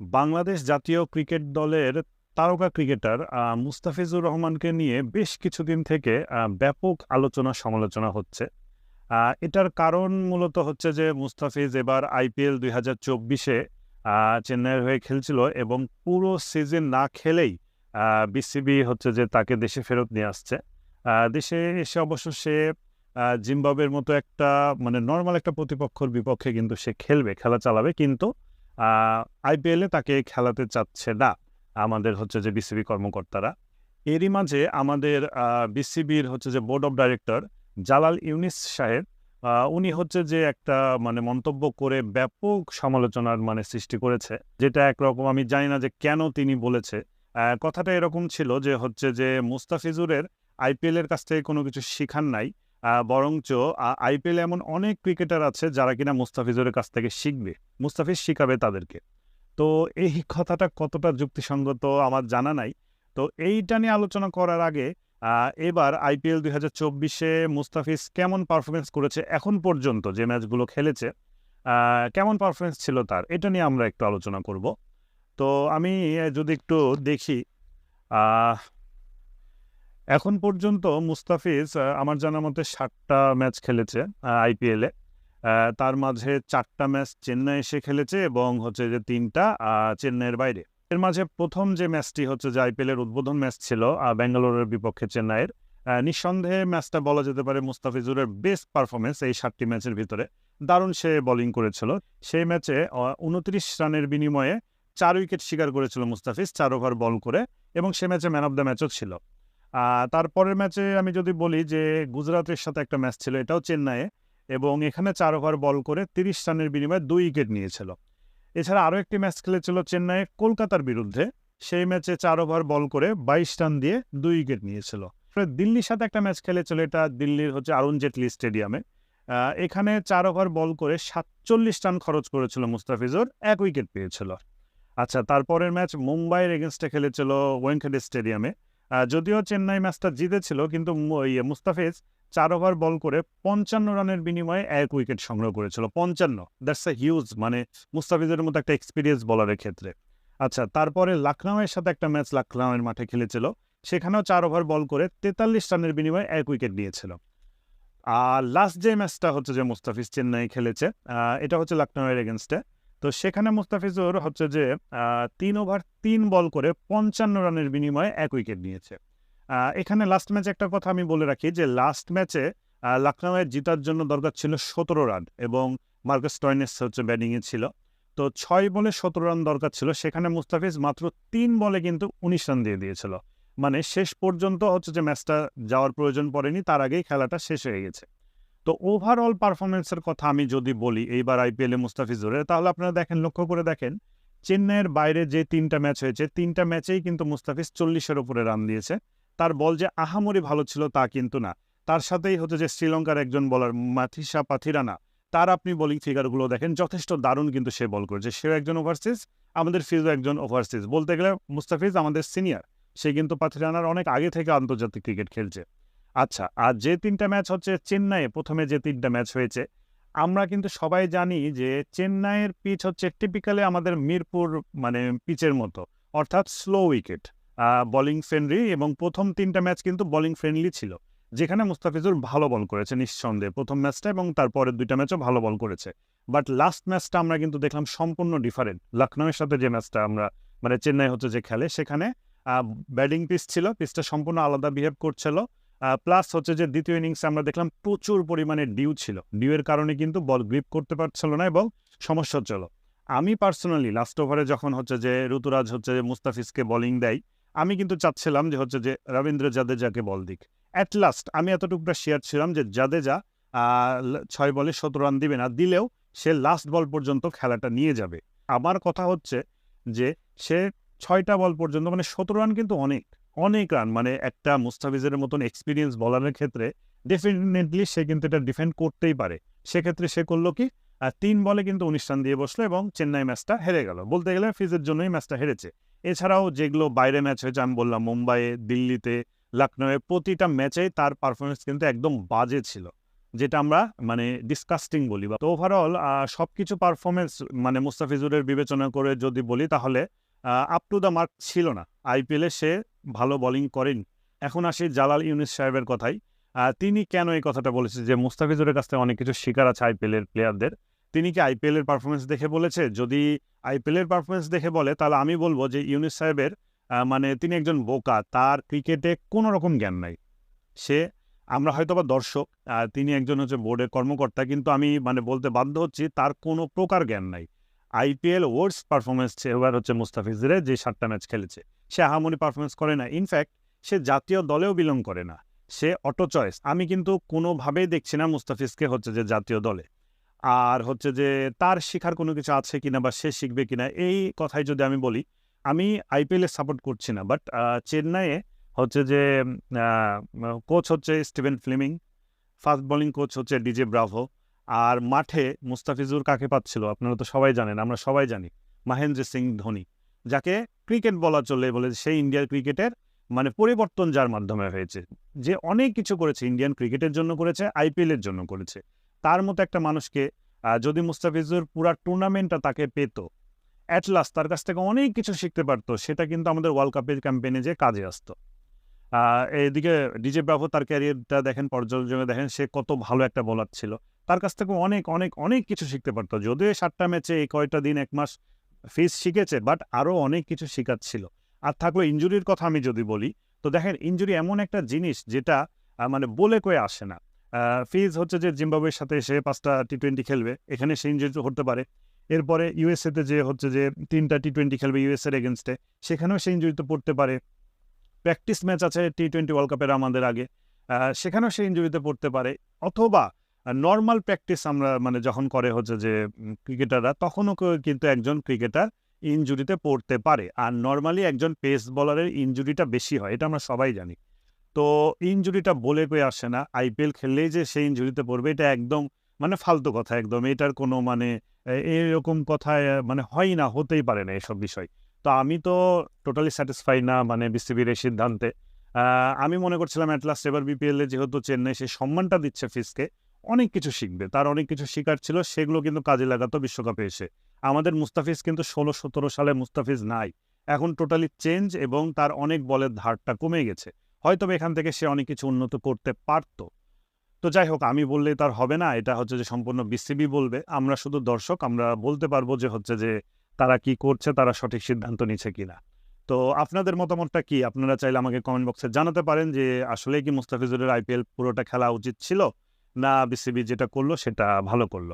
বাংলাদেশ জাতীয় ক্রিকেট দলের তারকা ক্রিকেটার মুস্তাফিজুর রহমানকে নিয়ে বেশ কিছুদিন থেকে ব্যাপক আলোচনা সমালোচনা হচ্ছে। এটার কারণ মূলত হচ্ছে যে মুস্তাফিজ এবার আইপিএল দুই হাজার চব্বিশে চেন্নাইয়ের হয়ে খেলছিল এবং পুরো সিজন না খেলেই বিসিবি হচ্ছে যে তাকে দেশে ফেরত নিয়ে আসছে। দেশে এসে অবশ্য সে জিম্বাবের মতো একটা মানে নর্মাল একটা প্রতিপক্ষর বিপক্ষে কিন্তু সে খেলবে, খেলা চালাবে। কিন্তু আইপিএলে তাকে খেলাতে চাচ্ছে না আমাদের হচ্ছে যে বিসিবি কর্মকর্তারা। এরই মাঝে আমাদের বিসিবির হচ্ছে যে board of director Jalal Yunus সাহেব উনি হচ্ছে যে একটা মানে মন্তব্য করে ব্যাপক সমালোচনার মানে সৃষ্টি করেছে। যেটা একরকম আমি জানি না যে কেন তিনি বলেছে। কথাটা এরকম ছিল যে হচ্ছে যে মুস্তাফিজুরের আইপিএলের কাছ থেকে কোনো কিছু শিখার নাই। বরঞ্চ আইপিএল এমন অনেক ক্রিকেটার আছে যারা কিনা মুস্তাফিজুরের কাছ থেকে শিখবে। মুস্তাফিজ শিখাবে তাদেরকে। তো এই কথাটা কতটা যুক্তিসঙ্গত আমার জানা নাই। তো এইটা নিয়ে আলোচনা করার আগে এবার আইপিএল ২০২৪ চব্বিশে মুস্তাফিজ কেমন পারফরমেন্স করেছে এখন পর্যন্ত যে ম্যাচগুলো খেলেছে, কেমন পারফরম্যান্স ছিল তার? এটা নিয়ে আমরা একটু আলোচনা করব। তো আমি যদি একটু দেখি এখন পর্যন্ত মুস্তাফিজ আমার জানা মতে ৭ টা ম্যাচ খেলেছে আইপিএলে। তার মাঝে চারটা ম্যাচ চেন্নাই এসে খেলেছে এবং হচ্ছে যে তিনটা চেন্নাইয়ের বাইরে। এর মাঝে প্রথম যে ম্যাচটি হচ্ছে যে আইপিএলের উদ্বোধন ম্যাচ ছিল ব্যাঙ্গালোরের বিপক্ষে চেন্নাইয়ের। নিঃসন্দেহে ম্যাচটা বলা যেতে পারে মুস্তাফিজুরের বেস্ট পারফরমেন্স এই ৭ টি ম্যাচের ভিতরে। দারুণ সে বোলিং করেছিল। সেই ম্যাচে উনত্রিশ রানের বিনিময়ে চার উইকেট শিকার করেছিল মুস্তাফিজ, চার ওভার বল করে এবং সে ম্যাচে ম্যান অফ দ্য ম্যাচও ছিল। তারপরের ম্যাচে আমি যদি বলি যে গুজরাটের সাথে একটা ম্যাচ ছিল এটাও চেন্নাইয়ে এবং এখানে চার ওভার বল করে ৩০ রানের বিনিময়ে দুই উইকেট নিয়েছিল। এছাড়া আরও একটি ম্যাচ খেলেছিল চেন্নাইয়ে কলকাতার বিরুদ্ধে। সেই ম্যাচে চার ওভার বল করে ২২ রান দিয়ে দুই উইকেট নিয়েছিল। দিল্লির সাথে একটা ম্যাচ খেলেছিল এটা দিল্লির হচ্ছে অরুণ জেটলি স্টেডিয়ামে। এখানে চার ওভার বল করে ৪৭ রান খরচ করেছিল মুস্তাফিজুর, এক উইকেট পেয়েছিল। আচ্ছা তারপরের ম্যাচ মুম্বাইয়ের এগেইনস্টে খেলেছিল ওয়েঙ্কটেশ স্টেডিয়ামে। যদিও চেন্নাই ম্যাচটা জিতেছিল, কিন্তু মুস্তাফিজ চার ওভার বল করে ৫৫ রানের বিনিময়ে এক উইকেট সংগ্রহ করেছিল। ৫৫ দ্যাটস আ হিউজ মানে মুস্তাফিজের মতো একটা এক্সপিরিয়েন্স বলারের ক্ষেত্রে। আচ্ছা তারপরে লখনউয়ের সাথে একটা ম্যাচ লখনউয়ের মাঠে খেলেছিল। সেখানেও চার ওভার বল করে ৪৩ রানের বিনিময়ে এক উইকেট নিয়েছিল। আর লাস্ট যে ম্যাচটা হচ্ছে যে মুস্তাফিজ চেন্নাই খেলেছে এটা হচ্ছে লখনউয়ের এগেইনস্টে। তো সেখানে মুস্তাফিজুর হচ্ছে যে তিন ওভার তিন বল করে ৫৫ রানের বিনিময়ে এক উইকেট নিয়েছে। এখানে লাস্ট ম্যাচে একটা কথা আমি বলে রাখি যে লাস্ট ম্যাচে আ লখনউয়ের জিতার জন্য দরকার ছিল ১৭ রান এবং মার্কাস স্টোয়নিস হচ্ছে ব্যাটিংয়ে ছিল। তো ছয় বলে ১৭ রান দরকার ছিল। সেখানে মুস্তাফিজ মাত্র তিন বলে কিন্তু ১৯ রান দিয়ে দিয়েছিল। মানে শেষ পর্যন্ত হচ্ছে যে ম্যাচটা যাওয়ার প্রয়োজন পড়েনি। তার আগেই খেলাটা শেষ হয়ে গেছে। তো ওভারঅল পারফরম্যান্সের কথা আমি যদি বলি এইবার আইপিএলে মুস্তাফিজুরের তাহলে আপনারা দেখেন লক্ষ্য করে দেখেন চেন্নাইয়ের বাইরে যে তিনটা ম্যাচ হয়েছে তিনটা ম্যাচেই কিন্তু মুস্তাফিজ ৪০ এর উপরে রান দিয়েছে। তার বল যে আহামরি ভালো ছিল তা কিন্তু না। তার সাথেই হচ্ছে যে শ্রীলঙ্কার একজন বলার মাথিসা পাথিরানা তার আপনি বোলিং ফিগারগুলো দেখেন যথেষ্ট দারুণ কিন্তু সে বল করেছে। সেও একজন ওভারসিজ, আমাদের ফিজও একজন ওভারসিজ। বলতে গেলে মুস্তাফিজ আমাদের সিনিয়র। সে কিন্তু পাথিরানার অনেক আগে থেকে আন্তর্জাতিক ক্রিকেট খেলছে। আচ্ছা আর যে তিনটা ম্যাচ হচ্ছে চেন্নাইয়ে প্রথমে যে তিনটা ম্যাচ হয়েছে, আমরা কিন্তু সবাই জানি যে চেন্নাইয়ের পিচ হচ্ছে টিপিক্যালি আমাদের মিরপুর মানে পিচের মতো। অর্থাৎ স্লো উইকেট। বোলিং ফ্রেন্ডলি এবং প্রথম তিনটা ম্যাচ কিন্তু বোলিং ফ্রেন্ডলি ছিল। যেখানে মুস্তাফিজুর ভালো বল করেছে নিঃসন্দেহে। প্রথম ম্যাচটা এবং তারপরের দুইটা ম্যাচও ভালো বল করেছে। বাট লাস্ট ম্যাচটা আমরা কিন্তু দেখলাম সম্পূর্ণ ডিফারেন্ট। লখনউয়ের সাথে যে ম্যাচটা আমরা মানে চেন্নাই হচ্ছে যে খেলে সেখানে ব্যাটিং পিচ ছিল। পিচটা সম্পূর্ণ আলাদা বিহেভ করছিল। প্লাস হচ্ছে যে দ্বিতীয় ইনিংসে আমরা দেখলাম প্রচুর পরিমাণে ডিউ ছিল। ডিউ এর কারণে কিন্তু বল গ্রিপ করতে পারছিল না এবং সমস্যা হচ্ছিল। আমি পার্সোনালি লাস্ট ওভারে যখন হচ্ছে যে ঋতুরাজ হচ্ছে যে মুস্তাফিজকে বোলিং দেয়, আমি কিন্তু চাচ্ছিলাম যে হচ্ছে যে রবীন্দ্র জাদেজাকে বল দিক। এট লাস্ট আমি এতটুকুটা শেয়ার ছিলাম যে জাদেজা ৬ বলে ১৭ রান দিবে না। দিলেও সে লাস্ট বল পর্যন্ত খেলাটা নিয়ে যাবে। আমার কথা হচ্ছে যে সে ছয়টা বল পর্যন্ত মানে ১৭ রান কিন্তু অনেক। অনেক রান মানে একটা মুস্তাফিজের মতন এক্সপিরিয়েন্স বোলারের ক্ষেত্রে ডেফিনিটলি সে কিন্তু এটা ডিফেন্ড করতেই পারে। সেক্ষেত্রে সে করল কি আ ৩ বলে কিন্তু ১৯ রান দিয়ে বসল এবং চেন্নাই ম্যাচটা হেরে গেল। বলতে গেলে ফিজের জন্যই ম্যাচটা হেরেছে। এছাড়াও যেগুলো বাইরে ম্যাচ হয়েছে আমি বললাম মুম্বাইয়ে, দিল্লিতে, লখনউয়ে প্রতিটা ম্যাচেই তার পারফরমেন্স কিন্তু একদম বাজে ছিল। যেটা আমরা মানে ডিসকাস্টিং বলি বা তো ওভারঅল সব কিছু পারফরমেন্স মানে মুস্তাফিজুরের বিবেচনা করে যদি বলি তাহলে আপ টু দ্য মার্ক ছিল না। আইপিএলে সে ভালো বোলিং করেন। এখন আসি জালাল ইউনিস সাহেবের কথাই তিনি কেন এই কথাটা বলেছে? যে মুস্তাফিজুরের কাছ থেকে অনেক কিছু শিকার আছে আইপিএলের প্লেয়ারদের তিনি কি আইপিএলের পারফরমেন্স দেখে বলেছে? যদি আইপিএলের পারফরমেন্স দেখে বলে, তাহলে আমি বলব যে ইউনিস সাহেবের মানে তিনি একজন বোকা, তার ক্রিকেটে কোনো রকম জ্ঞান নাই। সে, আমরা হয়তো বা দর্শক তিনি একজন হচ্ছে বোর্ডের কর্মকর্তা, কিন্তু আমি মানে বলতে বাধ্য হচ্ছি, তার কোনো প্রকার জ্ঞান নাই। আইপিএল ওয়ার্ডস পারফরমেন্স এবার হচ্ছে মুস্তাফিজের যে সাতটা ম্যাচ খেলেছে। সে আহামনি পারফরমেন্স করে না। ইনফ্যাক্ট সে জাতীয় দলেও বিলং করে না। সে অটো চয়েস আমি কিন্তু কোনোভাবেই দেখছি না মুস্তাফিজকে হচ্ছে যে জাতীয় দলে। আর হচ্ছে যে তার শিখার কোনো কিছু আছে কিনা বা সে শিখবে কিনা, এই কথাই যদি আমি বলি, আমি আইপিএলে সাপোর্ট করছি না। বাট চেন্নাইয়ে হচ্ছে যে কোচ হচ্ছে Steven Fleming fast bowling coach হচ্ছে ডিজে ব্রাভো। আর মাঠে মুস্তাফিজুর কাকে পাচ্ছিল? আপনারা তো সবাই জানেন, আমরা সবাই জানি। মহেন্দ্র সিং ধোনি, যাকে ক্রিকেট বলা চলে বলে সেই ইন্ডিয়ার ক্রিকেটের মানে পরিবর্তন যার মাধ্যমে হয়েছে। যে অনেক কিছু করেছে, ইন্ডিয়ান ক্রিকেটের জন্য করেছে আইপিএলের জন্য করেছে। তার মতো একটা মানুষকে যদি মুস্তাফিজুর পুরা টুর্নামেন্টটা তাকে পেত অ্যাটলাস তার কাছ থেকে অনেক কিছু শিখতে পারতো, সেটা কিন্তু আমাদের ওয়ার্ল্ড কাপের ক্যাম্পেইনে যে কাজে আসতো। এইদিকে ডিজে ব্রাভো তার ক্যারিয়ারটা দেখেন পর্যালোচনা দেখেন সে কত ভালো একটা বোলার ছিল। তার কাছ থেকে অনেক অনেক অনেক কিছু শিখতে পারতো। যদিও সাতটা ম্যাচে এই কয়টা দিন এক মাস ফিস শিখেছে, বাট আরও অনেক কিছু শেখাচ্ছিল আর থাকল ইঞ্জুরির কথা আমি যদি বলি, তো দেখেন ইঞ্জুরি এমন একটা জিনিস যেটা মানে বলে কয়ে আসে না। ফিজ হচ্ছে যে জিম্বাবুয়ের সাথে সে পাঁচটা টি টোয়েন্টি খেলবে, এখানে সে ইঞ্জুরি হতে পারে। এরপরে ইউএসএতে যে হচ্ছে যে তিনটা টি টোয়েন্টি খেলবে ইউএসএর এগেনস্টে সেখানেও সে ইঞ্জুরিতে পড়তে পারে। প্র্যাকটিস ম্যাচ আছে টি টোয়েন্টি ওয়ার্ল্ড কাপের আমাদের আগে। সেখানেও সে ইঞ্জুরিতে পড়তে পারে। অথবা নর্মাল প্র্যাকটিস আমরা মানে যখন করে হচ্ছে যে ক্রিকেটাররা তখনও কিন্তু একজন ক্রিকেটার ইনজুরিতে পড়তে পারে। আর নর্মালি একজন পেস বলারের ইনজুরিটা বেশি হয়, এটা আমরা সবাই জানি। তো ইনজুরিটা বলে কয়ে আসে না। আইপিএল খেললেই যে সেই ইনজুরিতে পড়বে, এটা একদম মানে ফালতু কথা একদম। এটার কোনো মানে এরকম কথায় মানে হয় না, হতেই পারে না এসব বিষয়। তো আমি তো টোটালি স্যাটিসফাই না মানে বিসিবির এই সিদ্ধান্তে। আমি মনে করছিলাম অ্যাটলাস্ট এবার বিপিএল যেহেতু চেন্নাই সে সম্মানটা দিচ্ছে ফিসকে অনেক কিছু শিখবে। তার অনেক কিছু শিকার ছিল, সেগুলো কিন্তু কাজে লাগাতো বিশ্বকাপে এসে। আমাদের মুস্তাফিজ কিন্তু ষোলো সতেরো সালে মুস্তাফিজ নাই। এখন টোটালি চেঞ্জ এবং তার অনেক বলের ধারটা কমে গেছে। হয়তো এখান থেকে সে অনেক কিছু উন্নত করতে পারতো। তো যাই হোক, আমি বললেই তার হবে না। এটা হচ্ছে যে সম্পূর্ণ বিসিবি বলবে। আমরা শুধু দর্শক, আমরা বলতে পারব যে হচ্ছে যে তারা কি করছে, তারা সঠিক সিদ্ধান্ত নিচ্ছে কিনা। তো আপনাদের মতামতটা কি? আপনারা চাইলে আমাকে কমেন্ট বক্সে জানাতে পারেন যে, আসলে কি মুস্তাফিজুরের আইপিএল পুরোটা খেলা উচিত ছিল, না বিসিবি যেটা করল সেটা ভালো করল।